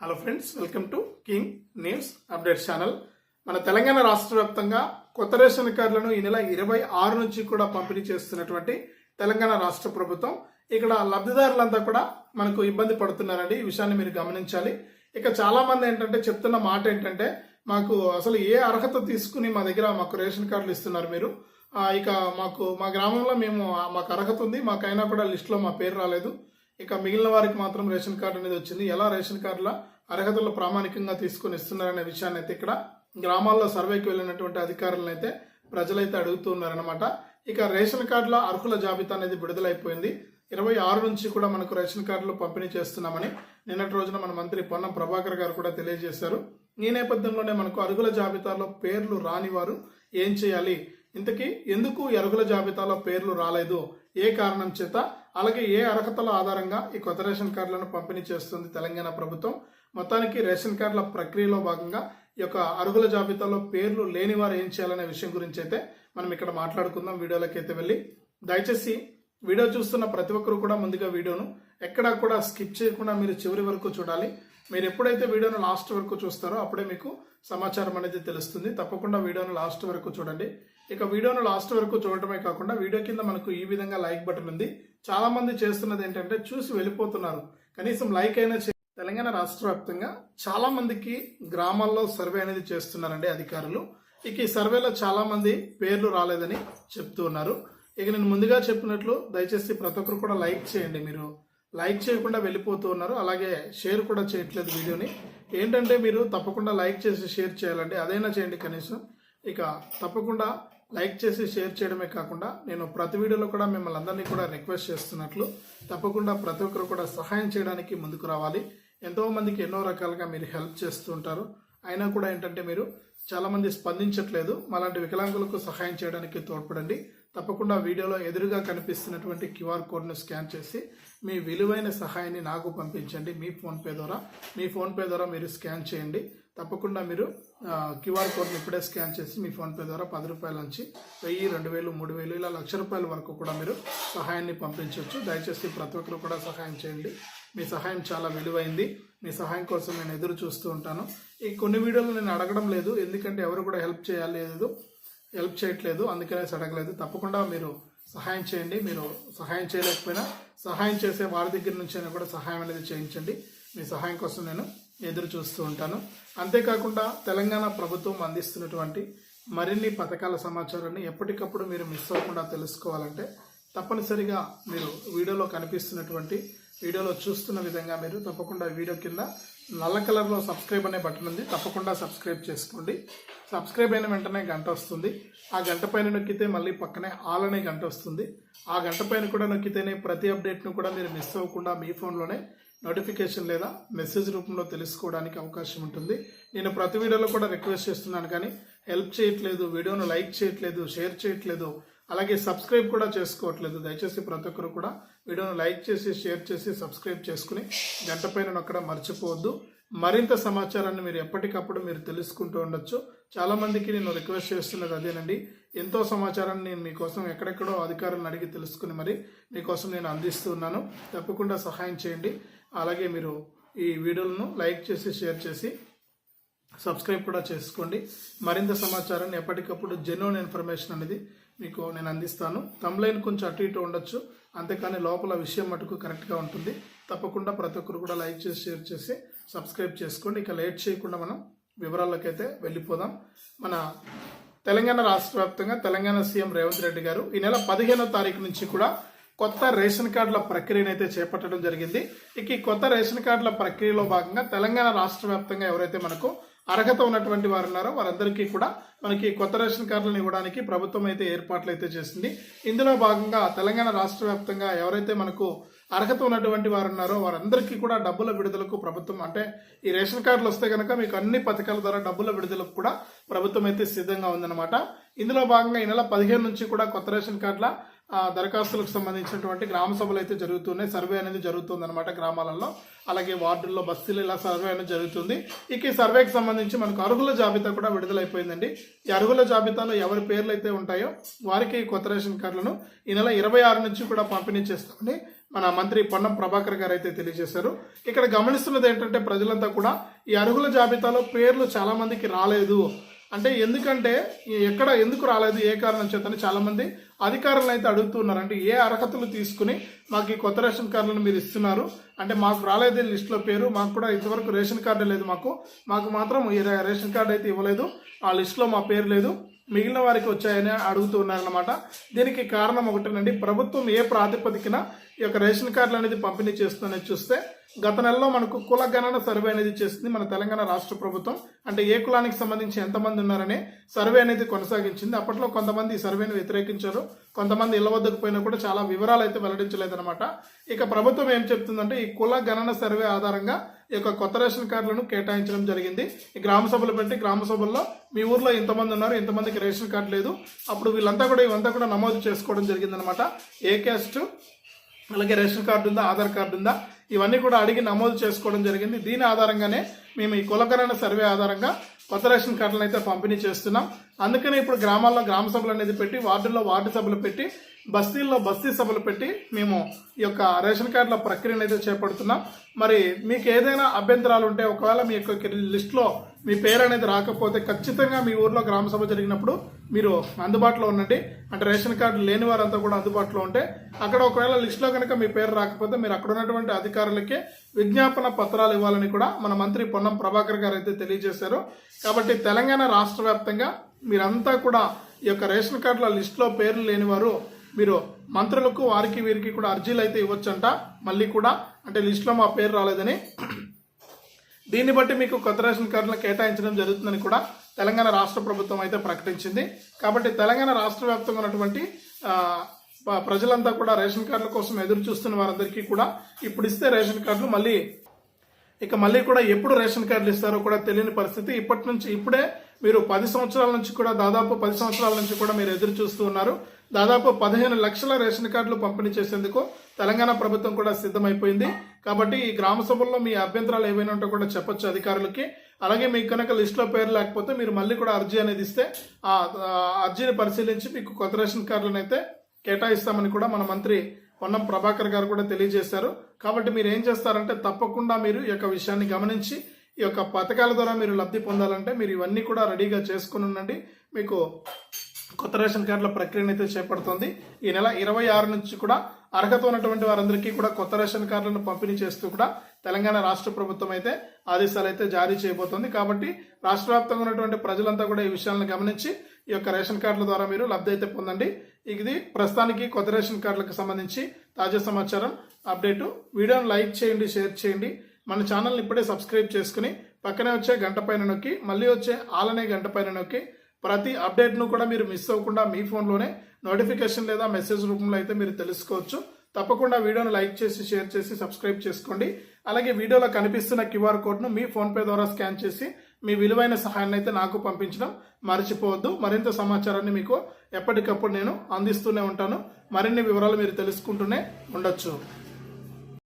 Hello friends welcome to king news update channel మన తెలంగాణ రాష్ట్ర వ్యాప్తంగా కొత్త రేషన్ కార్డులను ఈ నెల ఇరవై ఆరు నుంచి కూడా పంపిణీ చేస్తున్నటువంటి తెలంగాణ రాష్ట్ర ప్రభుత్వం ఇక్కడ లబ్ధిదారులంతా కూడా మనకు ఇబ్బంది పడుతున్నారండి. ఈ విషయాన్ని మీరు గమనించాలి. ఇక చాలా మంది ఏంటంటే చెప్తున్న మాట ఏంటంటే మాకు అసలు ఏ అర్హత తీసుకుని మా దగ్గర మాకు రేషన్ కార్డులు ఇస్తున్నారు మీరు? ఇక మాకు మా గ్రామంలో మేము మాకు అర్హత ఉంది. మాకైనా కూడా లిస్టులో మా పేరు రాలేదు. ఇక మిగిలిన వారికి మాత్రం రేషన్ కార్డు అనేది వచ్చింది. ఎలా రేషన్ కార్డుల అర్హతలు ప్రామాణికంగా తీసుకొని ఇస్తున్నారనే విషయాన్ని అయితే ఇక్కడ గ్రామాల్లో సర్వేకి వెళ్ళినటువంటి అధికారులను అయితే ప్రజలైతే అడుగుతున్నారనమాట ఇక రేషన్ కార్డుల అర్హుల జాబితా అనేది విడుదలైపోయింది. ఇరవై ఆరు నుంచి కూడా మనకు రేషన్ కార్డులు పంపిణీ చేస్తున్నామని నిన్నటి రోజున మన మంత్రి పొన్నం ప్రభాకర్ గారు కూడా తెలియజేశారు. ఈ నేపథ్యంలోనే మనకు అర్హుల జాబితాలో పేర్లు రాని వారు ఏం చేయాలి? ఇంతకీ ఎందుకు ఈ అర్హుల జాబితాలో పేర్లు రాలేదు? ఏ కారణం చేత? అలాగే ఏ అర్హతల ఆధారంగా ఈ కొత్త రేషన్ కార్డులను పంపిణీ చేస్తుంది తెలంగాణ ప్రభుత్వం? మొత్తానికి రేషన్ కార్డుల ప్రక్రియలో భాగంగా ఈ యొక్క అర్హుల జాబితాలో పేర్లు లేని వారు ఏం చేయాలనే విషయం గురించి అయితే మనం ఇక్కడ మాట్లాడుకుందాం వీడియోలోకి అయితే వెళ్ళి. దయచేసి వీడియో చూస్తున్న ప్రతి ఒక్కరు కూడా ముందుగా వీడియోను ఎక్కడా కూడా స్కిప్ చేయకుండా మీరు చివరి వరకు చూడాలి. మీరు ఎప్పుడైతే వీడియోను లాస్ట్ వరకు చూస్తారో అప్పుడే మీకు సమాచారం అనేది తెలుస్తుంది. తప్పకుండా వీడియోను లాస్ట్ వరకు చూడండి. ఇక వీడియోను లాస్ట్ వరకు చూడటమే కాకుండా వీడియో కింద మనకు ఈ విధంగా లైక్ బటన్ ఉంది. చాలా మంది చేస్తున్నది ఏంటంటే చూసి వెళ్ళిపోతున్నారు. కనీసం లైక్ అయినా తెలంగాణ రాష్ట్ర వ్యాప్తంగా చాలా మందికి గ్రామాల్లో సర్వే అనేది చేస్తున్నారండి అధికారులు. ఇక ఈ సర్వేలో చాలా మంది పేర్లు రాలేదని చెప్తూ ఉన్నారు ఇక నేను ముందుగా చెప్పినట్లు దయచేసి ప్రతి ఒక్కరు కూడా లైక్ చేయండి మీరు. లైక్ చేయకుండా వెళ్ళిపోతూ ఉన్నారు. అలాగే షేర్ కూడా చేయట్లేదు వీడియోని. ఏంటంటే మీరు తప్పకుండా లైక్ చేసి షేర్ చేయాలండి. అదైనా చేయండి కనీసం. ఇక తప్పకుండా లైక్ చేసి షేర్ చేయడమే కాకుండా నేను ప్రతి వీడియోలో కూడా మిమ్మల్ని అందరినీ కూడా రిక్వెస్ట్ చేస్తున్నట్లు తప్పకుండా ప్రతి ఒక్కరు కూడా సహాయం చేయడానికి ముందుకు రావాలి. ఎంతోమందికి ఎన్నో రకాలుగా మీరు హెల్ప్ చేస్తూ ఉంటారు. అయినా కూడా ఏంటంటే మీరు చాలామంది స్పందించట్లేదు. మాలాంటి వికలాంగులకు సహాయం చేయడానికి తోడ్పడండి. తప్పకుండా వీడియోలో ఎదురుగా కనిపిస్తున్నటువంటి క్యూఆర్ కోడ్ను స్కాన్ చేసి మీ విలువైన సహాయాన్ని నాకు పంపించండి మీ ఫోన్పే ద్వారా. మీ ఫోన్పే ద్వారా మీరు స్కాన్ చేయండి. తప్పకుండా మీరు క్యూఆర్ కోడ్ని ఇప్పుడే స్కాన్ చేసి మీ ఫోన్పే ద్వారా పది రూపాయల నుంచి వెయ్యి రెండు వేలు మూడు వేలు ఇలా లక్ష రూపాయల వరకు కూడా మీరు సహాయాన్ని పంపించవచ్చు. దయచేసి ప్రతి ఒక్కరు కూడా సహాయం చేయండి. మీ సహాయం చాలా విలువైంది. మీ సహాయం కోసం నేను ఎదురు చూస్తూ ఉంటాను. ఈ కొన్ని వీడియోలు నేను అడగడం లేదు. ఎందుకంటే ఎవరు కూడా హెల్ప్ చేయలేదు హెల్ప్ చేయట్లేదు అందుకనేసి అడగలేదు తప్పకుండా మీరు సహాయం చేయండి. మీరు సహాయం చేయలేకపోయినా సహాయం చేసే వారి దగ్గర నుంచి అయినా కూడా సహాయం అనేది చేయించండి. మీ సహాయం కోసం నేను ఎదురు చూస్తూ ఉంటాను. అంతేకాకుండా తెలంగాణ ప్రభుత్వం అందిస్తున్నటువంటి మరిన్ని పథకాల సమాచారాన్ని ఎప్పటికప్పుడు మీరు మిస్ అవ్వకుండా తెలుసుకోవాలంటే తప్పనిసరిగా మీరు వీడియోలో కనిపిస్తున్నటువంటి వీడియోలో చూస్తున్న విధంగా మీరు తప్పకుండా వీడియో కింద నల్ల కలర్లో సబ్స్క్రైబ్ అనే బటన్ ఉంది. తప్పకుండా సబ్స్క్రైబ్ చేసుకోండి. సబ్స్క్రైబ్ అయిన వెంటనే గంట వస్తుంది. ఆ గంట పైన నొక్కితే మళ్ళీ పక్కనే ఆల్ అనే గంట వస్తుంది. ఆ గంట పైన కూడా నొక్కితేనే ప్రతి అప్డేట్ను కూడా మీరు మిస్ అవ్వకుండా మీ ఫోన్లోనే నోటిఫికేషన్ లేదా మెసేజ్ రూపంలో తెలుసుకోవడానికి అవకాశం ఉంటుంది. నేను ప్రతి వీడియోలో కూడా రిక్వెస్ట్ చేస్తున్నాను కానీ హెల్ప్ చేయట్లేదు వీడియోను లైక్ చేయట్లేదు షేర్ చేయట్లేదు అలాగే సబ్స్క్రైబ్ కూడా చేసుకోవట్లేదు. దయచేసి ప్రతి ఒక్కరు కూడా వీడియోను లైక్ చేసి షేర్ చేసి సబ్స్క్రైబ్ చేసుకుని గంట పైన నొక్కడం మర్చిపోవద్దు. మరింత సమాచారాన్ని మీరు ఎప్పటికప్పుడు మీరు తెలుసుకుంటూ ఉండొచ్చు. చాలామందికి నేను రిక్వెస్ట్ చేస్తున్నది అదేనండి. ఎంతో సమాచారాన్ని నేను మీకోసం ఎక్కడెక్కడో అధికారులను అడిగి తెలుసుకుని మరి మీకోసం నేను అందిస్తున్నాను తప్పకుండా సహాయం చేయండి. అలాగే మీరు ఈ వీడియోలను లైక్ చేసి షేర్ చేసి సబ్స్క్రైబ్ కూడా చేసుకోండి. మరింత సమాచారాన్ని ఎప్పటికప్పుడు జెన్యున్ ఇన్ఫర్మేషన్ అనేది మీకు నేను అందిస్తాను. తమ్లైన్ కొంచెం అటు ఇటు ఉండొచ్చు. అంతేకాని లోపల విషయం మటుకు కరెక్ట్గా ఉంటుంది. తప్పకుండా ప్రతి ఒక్కరు కూడా లైక్ చేసి షేర్ చేసి సబ్స్క్రైబ్ చేసుకోండి. ఇక లేట్ చేయకుండా మనం వివరాల్లోకైతే వెళ్ళిపోదాం. మన తెలంగాణ రాష్ట్ర వ్యాప్తంగా తెలంగాణ సీఎం రేవంత్ రెడ్డి గారు ఈ నెల పదిహేనో తారీఖు నుంచి కూడా కొత్త రేషన్ కార్డుల ప్రక్రియను అయితే చేపట్టడం జరిగింది. ఇక ఈ కొత్త రేషన్ కార్డుల ప్రక్రియలో భాగంగా తెలంగాణ రాష్ట్ర వ్యాప్తంగా ఎవరైతే మనకు అర్హత ఉన్నటువంటి వారు ఉన్నారో. వారందరికీ కూడా మనకి కొత్త రేషన్ కార్డులను ఇవ్వడానికి ప్రభుత్వం అయితే ఏర్పాట్లు అయితే చేసింది. ఇందులో భాగంగా తెలంగాణ రాష్ట్ర వ్యాప్తంగా ఎవరైతే మనకు అర్హత ఉన్నటువంటి వారు ఉన్నారో వారందరికీ కూడా డబ్బుల విడుదలకు ప్రభుత్వం అంటే ఈ రేషన్ కార్డులు వస్తే కనుక మీకు అన్ని పథకాల ద్వారా డబ్బుల విడుదలకు కూడా ప్రభుత్వం అయితే సిద్ధంగా ఉందన్నమాట. ఇందులో భాగంగా ఈ నెల పదిహేను నుంచి కూడా కొత్త రేషన్ కార్డుల దరఖాస్తులకు సంబంధించినటువంటి గ్రామ సభలు అయితే జరుగుతున్నాయి. సర్వే అనేది జరుగుతుంది అనమాట గ్రామాలలో. అలాగే వార్డుల్లో బస్తీలు ఇలా సర్వే అనేది జరుగుతుంది. ఇక ఈ సర్వేకి సంబంధించి మనకు అర్హుల జాబితా కూడా విడుదలైపోయిందండి. ఈ అర్హుల జాబితాలో ఎవరి పేర్లు అయితే ఉంటాయో వారికి ఈ కొత్త రేషన్ కార్డులను ఈ నెల ఇరవై ఆరు నుంచి కూడా పంపిణీ చేస్తామని మన మంత్రి పొన్నం ప్రభాకర్ గారు అయితే తెలియజేశారు. ఇక్కడ గమనిస్తున్నది ఏంటంటే ప్రజలంతా కూడా ఈ అర్హుల జాబితాలో పేర్లు చాలామందికి రాలేదు. అంటే ఎందుకంటే ఎక్కడ ఎందుకు రాలేదు? ఏ కారణం చేతని చాలామంది అధికారులను అయితే అడుగుతున్నారు. అంటే ఏ అర్హతలు తీసుకుని మాకు ఈ కొత్త రేషన్ కార్డులను మీరు ఇస్తున్నారు? అంటే మాకు రాలేదు లిస్టులో పేరు మాకు కూడా ఇంతవరకు రేషన్ కార్డు లేదు మాకు. మాకు మాత్రం ఈ రే- రేషన్ కార్డు అయితే ఇవ్వలేదు. ఆ లిస్టులో మా పేరు లేదు. మిగిలిన వారికి వచ్చాయని అడుగుతున్నారన్నమాట దీనికి కారణం ఒకటేనండి. ప్రభుత్వం ఏ ప్రాతిపదికన ఈ యొక్క రేషన్ కార్డులు అనేది పంపిణీ చేస్తుందని చూస్తే గత నెలలో మనకు కుల గణన సర్వే అనేది చేసింది మన తెలంగాణ రాష్ట్ర ప్రభుత్వం. అంటే ఏ కులానికి సంబంధించి ఎంతమంది ఉన్నారనే సర్వే అనేది కొనసాగించింది. అప్పట్లో కొంతమంది ఈ సర్వేను వ్యతిరేకించారు. కొంతమంది ఇళ్ళ వద్దకు పోయినా కూడా చాలా వివరాలు అయితే వెల్లడించలేదన్నమాట. ఇక ప్రభుత్వం ఏం చెప్తుందంటే ఈ కుల గణన సర్వే ఆధారంగా ఈ యొక్క కొత్త రేషన్ కార్డులను కేటాయించడం జరిగింది. ఈ గ్రామ సభలు పెట్టి గ్రామ సభల్లో మీ ఊర్లో ఇంతమంది ఉన్నారు ఇంతమందికి రేషన్ కార్డు లేదు. అప్పుడు వీళ్ళంతా కూడా ఇవంతా కూడా నమోదు చేసుకోవడం జరిగిందనమాట ఏ క్యాస్ట్ అలాగే రేషన్ కార్డు ఉందా ఆధార్ కార్డు ఉందా ఇవన్నీ కూడా అడిగి నమోదు చేసుకోవడం జరిగింది. దీని ఆధారంగానే మేము ఈ కులకరణ సర్వే ఆధారంగా కొత్త రేషన్ కార్డులను అయితే పంపిణీ చేస్తున్నాం. అందుకని ఇప్పుడు గ్రామాల్లో గ్రామ సభలు అనేది పెట్టి వార్డుల్లో వార్డు సభలు పెట్టి బస్తీల్లో బస్తీ సభలు పెట్టి మేము ఈ యొక్క రేషన్ కార్డుల ప్రక్రియను అయితే చేపడుతున్నాం. మరి మీకు ఏదైనా అభ్యంతరాలు ఉంటే ఒకవేళ మీ యొక్క లిస్ట్లో మీ పేరు అనేది రాకపోతే ఖచ్చితంగా మీ ఊర్లో గ్రామ సభ జరిగినప్పుడు మీరు అందుబాటులో ఉండండి. అంటే రేషన్ కార్డు లేని వారంతా కూడా అందుబాటులో ఉంటే అక్కడ ఒకవేళ లిస్టులో కనుక మీ పేరు రాకపోతే మీరు అక్కడ ఉన్నటువంటి అధికారులకే విజ్ఞాపన పత్రాలు ఇవ్వాలని కూడా మన మంత్రి పొన్నం ప్రభాకర్ గారు అయితే తెలియజేశారు. కాబట్టి తెలంగాణ రాష్ట్ర వ్యాప్తంగా మీరంతా కూడా ఈ యొక్క రేషన్ కార్డుల లిస్టులో పేర్లు లేని వారు మీరు మంత్రులకు వారికి వీరికి కూడా అర్జీలు అయితే ఇవ్వచ్చంట. మళ్ళీ కూడా అంటే లిస్టులో మా పేరు రాలేదని దీన్ని బట్టి మీకు కొత్త రేషన్ కార్డులను కేటాయించడం జరుగుతుందని కూడా తెలంగాణ రాష్ట్ర ప్రభుత్వం అయితే ప్రకటించింది. కాబట్టి తెలంగాణ రాష్ట్ర వ్యాప్తంగా ఉన్నటువంటి ప్రజలంతా కూడా రేషన్ కార్డుల కోసం ఎదురు చూస్తున్న వారందరికీ కూడా ఇప్పుడు ఇస్తే రేషన్ కార్డులు మళ్ళీ ఇక మళ్ళీ కూడా ఎప్పుడు రేషన్ కార్డులు ఇస్తారో కూడా తెలియని పరిస్థితి. ఇప్పటి నుంచి ఇప్పుడే మీరు పది సంవత్సరాల నుంచి కూడా దాదాపు పది సంవత్సరాల నుంచి కూడా మీరు ఎదురు చూస్తూ ఉన్నారు. దాదాపు పదిహేను లక్షల రేషన్ కార్డులు పంపిణీ చేసేందుకు తెలంగాణ ప్రభుత్వం కూడా సిద్ధమైపోయింది. కాబట్టి ఈ గ్రామ సభల్లో మీ అభ్యంతరాలు ఏవైనా ఉంటే కూడా చెప్పొచ్చు అధికారులకి. అలాగే మీకు కనుక లిస్టులో పేరు లేకపోతే మీరు మళ్ళీ కూడా అర్జీ అనేది ఇస్తే ఆ ఆ అర్జీని పరిశీలించి మీకు కొత్త రేషన్ కార్డులను అయితే కేటాయిస్తామని కూడా మన మంత్రి పొన్నం ప్రభాకర్ గారు కూడా తెలియజేశారు. కాబట్టి మీరు ఏం చేస్తారంటే తప్పకుండా మీరు ఈ యొక్క విషయాన్ని గమనించి ఈ యొక్క పథకాల ద్వారా మీరు లబ్ధి పొందాలంటే మీరు ఇవన్నీ కూడా రెడీగా చేసుకుని ఉండండి. మీకు కొత్త రేషన్ కార్డుల ప్రక్రియను అయితే చేపడుతుంది. ఈ నెల ఇరవై ఆరు నుంచి కూడా అర్హత ఉన్నటువంటి వారందరికీ కూడా కొత్త రేషన్ కార్డులను పంపిణీ చేస్తూ కూడా తెలంగాణ రాష్ట్ర ప్రభుత్వం అయితే ఆదేశాలు అయితే జారీ చేయబోతోంది. కాబట్టి రాష్ట్ర వ్యాప్తంగా ఉన్నటువంటి ప్రజలంతా కూడా ఈ విషయాలను గమనించి ఈ యొక్క రేషన్ కార్డుల ద్వారా మీరు లబ్ధి అయితే పొందండి. ఇది ప్రస్తుతానికి కొత్త రేషన్ కార్డులకు సంబంధించి తాజా సమాచారం. అప్డేటు వీడియోను లైక్ చేయండి షేర్ చేయండి. మన ఛానల్ని ఇప్పుడే సబ్స్క్రైబ్ చేసుకుని పక్కనే వచ్చే గంట పైన నొక్కి మళ్ళీ వచ్చే ఆలనే గంట పైన నొక్కి ప్రతి అప్డేట్ను కూడా మీరు మిస్ అవ్వకుండా మీ ఫోన్లోనే నోటిఫికేషన్ లేదా మెసేజ్ రూపంలో అయితే మీరు తెలుసుకోవచ్చు. తప్పకుండా వీడియోను లైక్ చేసి షేర్ చేసి సబ్స్క్రైబ్ చేసుకోండి. అలాగే వీడియోలో కనిపిస్తున్న క్యూఆర్ కోడ్ను మీ ఫోన్పే ద్వారా స్కాన్ చేసి మీ విలువైన సహాయాన్ని అయితే నాకు పంపించడం మర్చిపోవద్దు. మరింత సమాచారాన్ని మీకు ఎప్పటికప్పుడు నేను అందిస్తూనే ఉంటాను. మరిన్ని వివరాలు మీరు తెలుసుకుంటూనే ఉండొచ్చు.